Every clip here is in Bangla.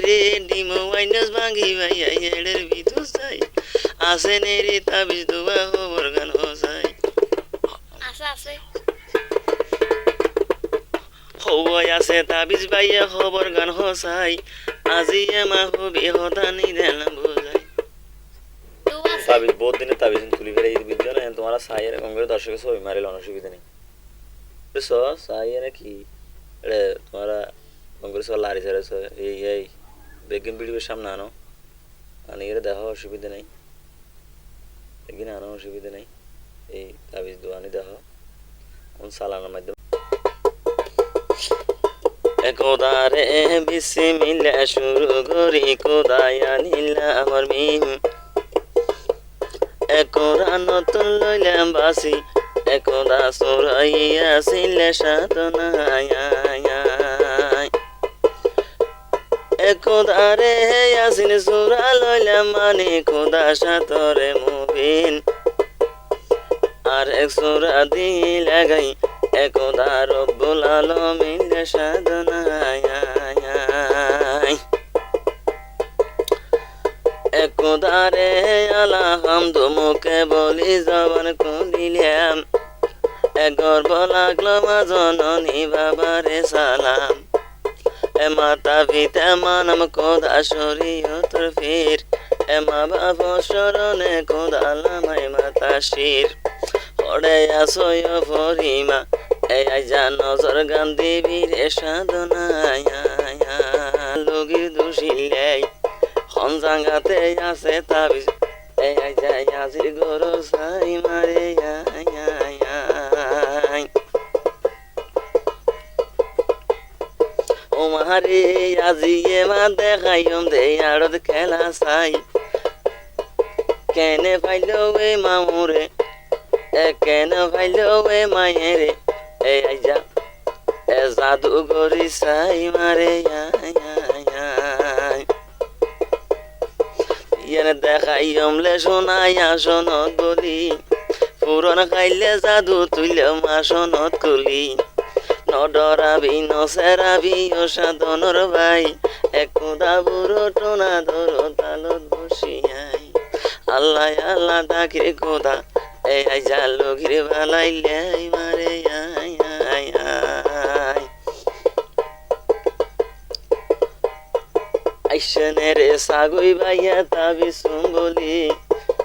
বাইরে ডিমো মাইনাস ভাঙ্গি ভাইয়া এড়ের ভিতর যাই আসে নেরি তাবিজ দোয়া হবর গান হসাই আছে আছে তাবিজ ভাইয়া হবর গান হসাই আজি এমা হবি হতানি দেলাম বোঝাই। তাবিজ বহুত দিনে তাবিজ তুলি ফেলে এই বিদ্যা না তোমার সাই এরকম করে দর্শকের ছবি মারিল অসুবিধা নেই। বুঝছ? সাই এর কি? এ তোমার কংগ্রেস লারি সারেছ এই এই। বেগিন বিড়িবের সামনে আনো। আনি এর দেখো অসুবিধা নেই। বেগিন আনো অসুবিধা নেই। এই তাবিজ দোয়ানি দেখো কোন সালানোর মাধ্যমে একদারে বিসমিল্লা শুরু করি কোদায় আনিলা আমার মিম একরা নতুন লইলাম বাসি। একদা সরাইয়া সিলে সাধনায় একদারে আসিন সুরা লইলাম মানে খোদা সাতরে মুবিন। আর এক সুরা দি লাগাই একদা রব্বুল আলমিন সাধনায় একদারে আলাহামদ মুখে বলি জবান খুলিলাম। একর লাগল মা জননী বাবারে সালাম। এ মাতা পিতা মানম কোদা শরীয়তর ফির এ মা বাবা শরণে কোদা লামাই মাতা শির। পড়ে আসয় ভরিমা এই আইজা নজর গান্ধী বীরে সাধনায় লগির দুষিলাই হনজাঙ্গাতে আছে তাবিজ এই আজির মারে আজি এমা দেখাইম দে আড়ত খেলা চাই। কেনে পাইল এ মামুরে, এ কেনে পাইল এ মায়েরে, এ আইজা, এ জাদু গরি চাই মারে ইয়ানে দেখাইম লে শোনাইয়া শোনত বলি পুরন খাইলে জাদু তুইলে মা শোনত কলি নডরাবি নসেরাবি ও সাধনর ভাই। একদা বুড়ো টোনা ধরো তালত বসিয়াই। আল্লাহ আল্লাহ ডাকে কোদা এই আই জালো ঘিরে বালাইলে আই মারে আই আই আই আইসনের সাগুই ভাইয়া তাবি শুন বলি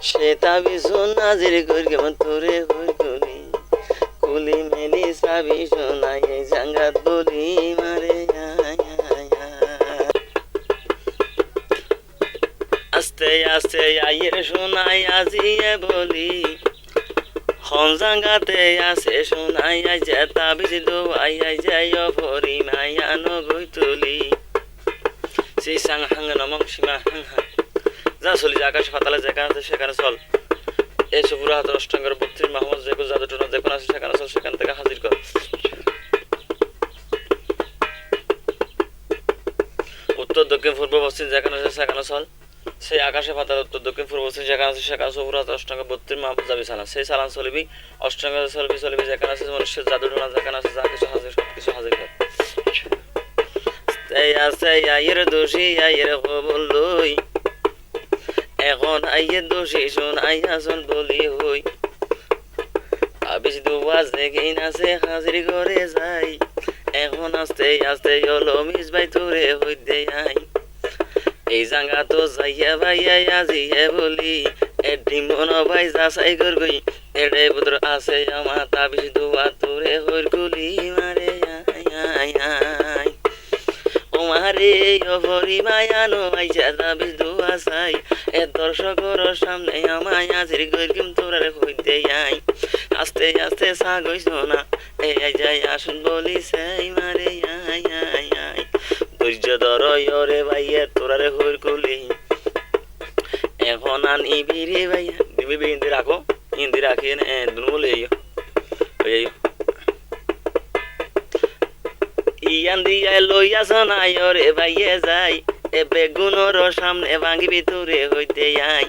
সে তাবি শুন নাজির করি তোরে হই কলি। মেলি সাবি শোনাই আইয়ের শোনাই আজিয়ে বলি। হনজাঙ্গাতে আসে শোনাই আই যে তাবিজ দোয়াই আই যাই অপরি মাইয়া নগই তুলি। সেই সাং হাঙ্গ নমং সীমা হাং হাং যা চলি যা আকাশ পাতালে যেখানে আছে সেখানে চল। এই সুপুরা হাতের অষ্টাঙ্গের বত্রিশ মাহমুদ যে কোনো জাদু টোনা যেখানে আছে সেখানে চল, সেখান থেকে হাজির কর। উত্তর, দক্ষিণ, পূর্ব, পশ্চিম যেখানে আছে সেখানে চল। সেই আকাশে পাতাল উত্তর, দক্ষিণ, পূর্ব, পশ্চিম, যেখানে আছে সেখানে হাতের অষ্টাঙ্গ বত্রিশ মাহমুদ যাবি সালাম। সেই সালাম চলিবি, অষ্টাঙ্গ চলবি চলবি যেখানে আছে মনুষ্যের জাদু টোনা যেখানে আছে যা কিছু হাজির সব কিছু হাজির কর লই। এখন আইয়ের দোষী শোন, আইয়া শোন বলি হই। আবিস দুবাস দেখেই হাজির করে যাই এখন আস্তে আস্তে হলো মিস ভাই তোরে হইতে আই। এই জাঙ্গা তো যাইয়া ভাইয়া আজিয়ে বলি, এ ডিমন ভাই যাচাই করবি, এড়ে পুত্র আছে আমার তাবিস দুয়া তোরে হইর গুলি, মারে আই আই আই ও মারে অভরি মায়ানো আইসা দাবি দুয়া চাই, এ দর্শকর সামনে আমায় আজির গরিম তোরারে হইতে আই। আস্তে আস্তে সাগইছ না, এ আই যাই আসুন বলি সাই মারে রে ভাইয়া হইর কলি। এখন আনি বিরে ভাইয়া। দিবি রাখো রাখি এ, দুনু বলে যাইও যাইও ইয়ান দিয়া লইয়া রে যাই। এ বেগুনর সামনে ভাঙি ভিতরে হইতে আই।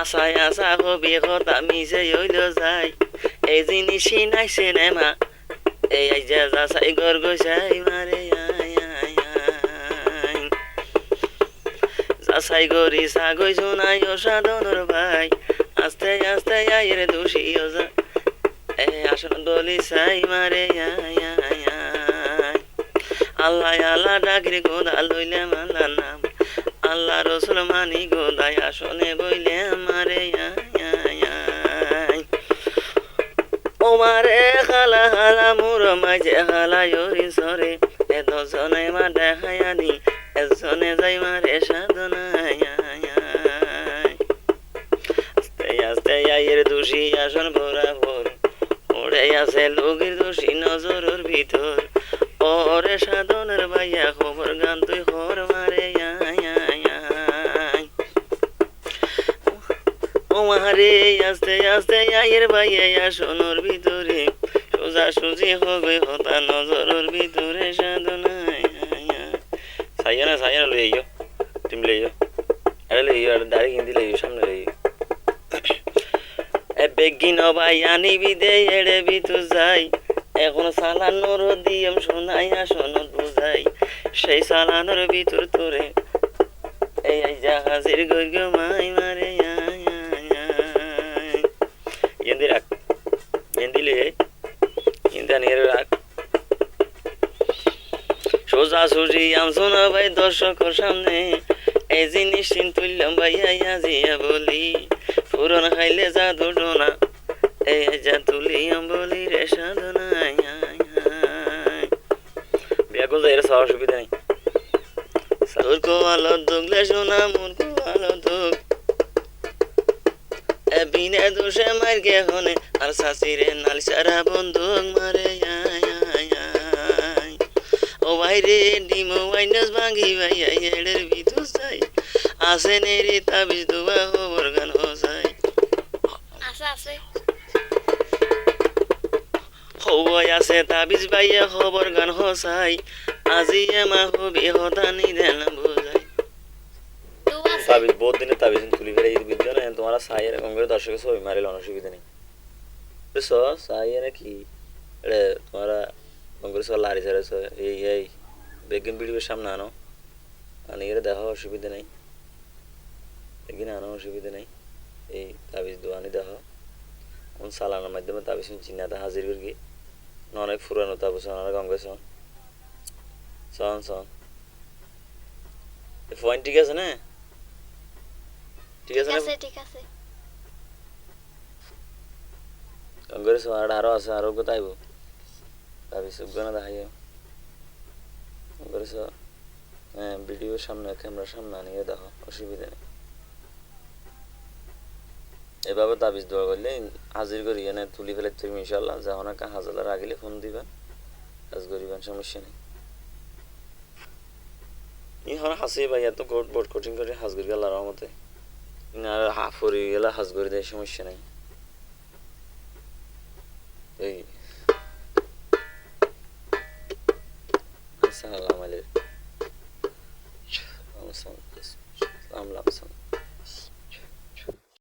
আশায় আশা হবি কথা মিশে হইল যাই। এই জিনিসই নাই সিনেমা। এই যা যা সাই গর গোসাই মারে সাই গরি সাগই শোনাই ও সাধনর ভাই। আস্তে আস্তে আয়ের দোষী ও যা। এ আসন বলি সাই মারে। আল্লাহ আল্লাহ ডাকির গোদা লইলে মালা নাম। আল্লাহ রসুল মানি গোদাই আসনে বইলে মারে আয়, আয়, আয়। ও মারে খালা খালা মোর মাঝে খালা ইয়রি সরে। এ দজনে মা দেখায় এজনে যাই মারে সাধনায়। আস্তে দোষী আসন বরাবর আছে লোকের দোষী নজরের ভিতর ওরে সাধনের ভাইয়া খবর গান তুই মারে আস্তে আস্তে ভাইয়া আসনের ভিতরে সোজা সুজি হবে হতা নজরের ভিতরে সাধনায় সাইয়া না সাইয়া লই আইও তুমি লই আইও আরে লই আইও ডাইরেক্ট হিন্দি লই সামনে লই এ বেগিন ভাই আনিবি দে এড়ে বিতু যাই এখন সালানোর দিয়ম শোনাই আসনত বুঝাই সেই সালানোর ভিতর তোরে এই এই জাহাজের গৈগ মাই মারে। এন্দি রাখ এন্দি লে এন্দি রাখ সোজা সুজি আনসোনা ভাই দর্শকর সামনে? এই জিনিস তুললাম ভাইয়া জিয়া বলি। পুরন খাইলে যা দুডোনা এই যা তুলিয়াম বলি রে সাধনা যাই সবার অসুবিধা নেই। তোর কোয়ালো দুগলে শোনা মোর কোয়ালো দুগ বিনে মার গে হনে আর শাশিরে নাল সারা বন্ধুক মারে, আয়। ভাইরে ডিমো ওয়াইনাস ভাঙ্গি ভাই এড়ের ভিতর যাই আসে নেরি তাবিজ দুয়া গান হসাই আছে আছে হওয়াই আছে তাবিজ বাইয়া খবর গান হসাই আজি এমা হবি হতানি দেন বুঝাই তাবিজ বহুত দিনে তাবিজ তুলি ফেলে ঈদ বুঝছ না তোমরা সাই এরকম করে দর্শকের ছবি মারিল অসুবিধা নেই। বুঝছ? সাই এনে কি? এড়ে তোমরা কংগ্রেস লারি সারেছ এই এই। বেগিন বিড়িবের সামনে আনো। আনি এর দেখো অসুবিধা নেই। বেগিন আনো অসুবিধা নেই। এই তাবিজ দোয়ানি দেখো কোন সালানোর মাধ্যমে তাবিজ চিনাতে হাজির করি অনেক ফুরানো তাবিজ অনেক কংগ্রেস সন সন পয়েন্ট ঠিক আছে না? ঠিক আছে ঠিক না আছে ঠিক আছে। কংগ্রেস আর আরও আছে আরও কোথায় ভাবি সুগানা দেখাইও। কংগ্রেস হ্যাঁ সামনে ক্যামেরার সামনে আনিয়ে দেখো অসুবিধা নেই। এভাবে তাবিজ দোয়া করলে হাজির করি, এনে তুলি ফেলে তুমি ইনশাল্লাহ যখন একটা হাজার আগিলে ফোন দিবেন, কাজ করিবেন, সমস্যা নেই। ইহন হাসি ভাই, এত বোট কোচিং করে হাজ করি গেল রহমতে। আর হাফরি গেলে হাজ করে দেয়, সমস্যা নেই।